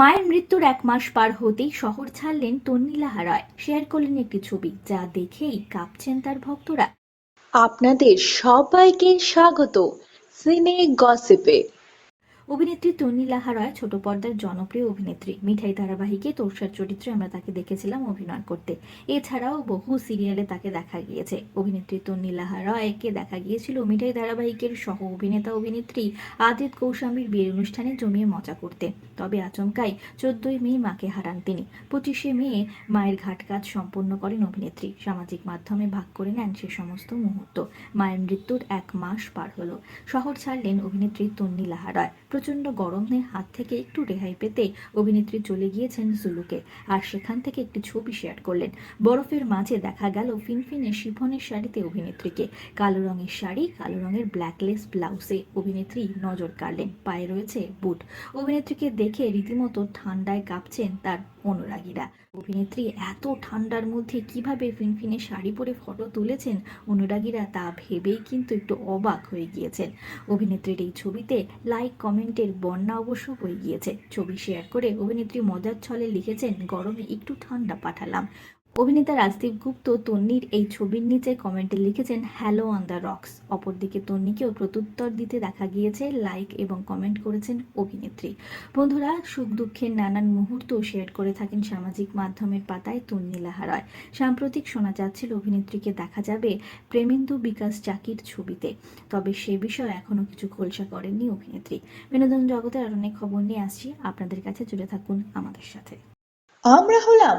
মায়ের মৃত্যুর এক মাস পার হতেই শহর ছাড়লেন তন্নিলা রায়। শেয়ার করলেন একটি ছবি, যা দেখেই কাঁপছেন তার ভক্তরা। আপনাদের সবাইকে স্বাগত। সিনে গসিপে। অভিনেত্রী তন্নিলা রায় ছোট পর্দার জনপ্রিয় অভিনেত্রী। মিঠাই ধারাবাহিকে তোরসার চরিত্রে আমরা তাকে দেখেছিলাম অভিনয় করতে। এছাড়াও বহু সিরিয়ালে তাকে দেখা গিয়েছে। অভিনেত্রী তন্নিলা রায়কে দেখা গিয়েছিল মিঠাই ধারাবাহিকের সহ অভিনেতা অভিনেত্রী আদিত কৌশামীর বিয়ের অনুষ্ঠানে জমিয়ে মজা করতে। তবে আচমকাই চোদ্দই মে মাকে হারান তিনি। পঁচিশে মে মায়ের ঘাট কাজ সম্পন্ন করেন অভিনেত্রী। সামাজিক মাধ্যমে ভাগ করে নেন সে সমস্ত মুহূর্ত। মায়ের মৃত্যুর এক মাস পার হলো। শহর ছাড়লেন অভিনেত্রী তন্নি লাহারায় প্রচণ্ড গরমে হাত থেকে একটু রেহাই পেতে অভিনেত্রী চলে গিয়েছেন জুলুকে আর সেখান থেকে একটি ছবি শেয়ার করলেন। বরফের মাঝে দেখা গেল ফিনফিনে শিফনের শাড়িতে অভিনেত্রীকে। কালো রঙের শাড়ি, কালো রঙের ব্ল্যাকলেস ব্লাউজে অভিনেত্রী নজর কাড়লেন। পায়ে রয়েছে বুট। অভিনেত্রীকে দেখে রীতিমতো ঠান্ডায় কাঁপছেন তার অনুরাগীরা। অভিনেত্রী এত ঠান্ডার মধ্যে কীভাবে ফিনফিনে শাড়ি পরে ফটো তুলেছেন অনুরাগীরা তা ভেবেই কিন্তু একটু অবাক হয়ে গিয়েছেন। অভিনেত্রীর এই ছবিতে লাইক কমেন্টের বন্যা অবশ্য হয়ে গিয়েছে। ছবি শেয়ার করে অভিনেত্রী মজার ছলে লিখেছেন, গরমে একটু ঠান্ডা পাঠালাম। অভিনেতা রাজদীপ গুপ্ত তন্নির এই ছবির নিচে কমেন্টে লিখেছেন, হ্যালো অন দ্য রক্স। অপরদিকে তন্নিকেও প্রত্যুত্তর দিতে দেখা গিয়েছে, লাইক এবং কমেন্ট করেছেন অভিনেত্রী। বন্ধুরা, সুখ দুঃখের নানান মুহূর্ত শেয়ার করে থাকেন সামাজিক মাধ্যমের পাতায় তন্নি লাহারায় সাম্প্রতিক শোনা যাচ্ছিল অভিনেত্রীকে দেখা যাবে প্রেমেন্দু বিকাশ চাকির ছবিতে। তবে সে বিষয়ে এখনও কিছু খোলসা করেননি অভিনেত্রী। বিনোদন জগতের আর অনেক খবর নিয়ে আসছি। আপনাদের কাছে জুড়ে থাকুন আমাদের সাথে। আমরা হলাম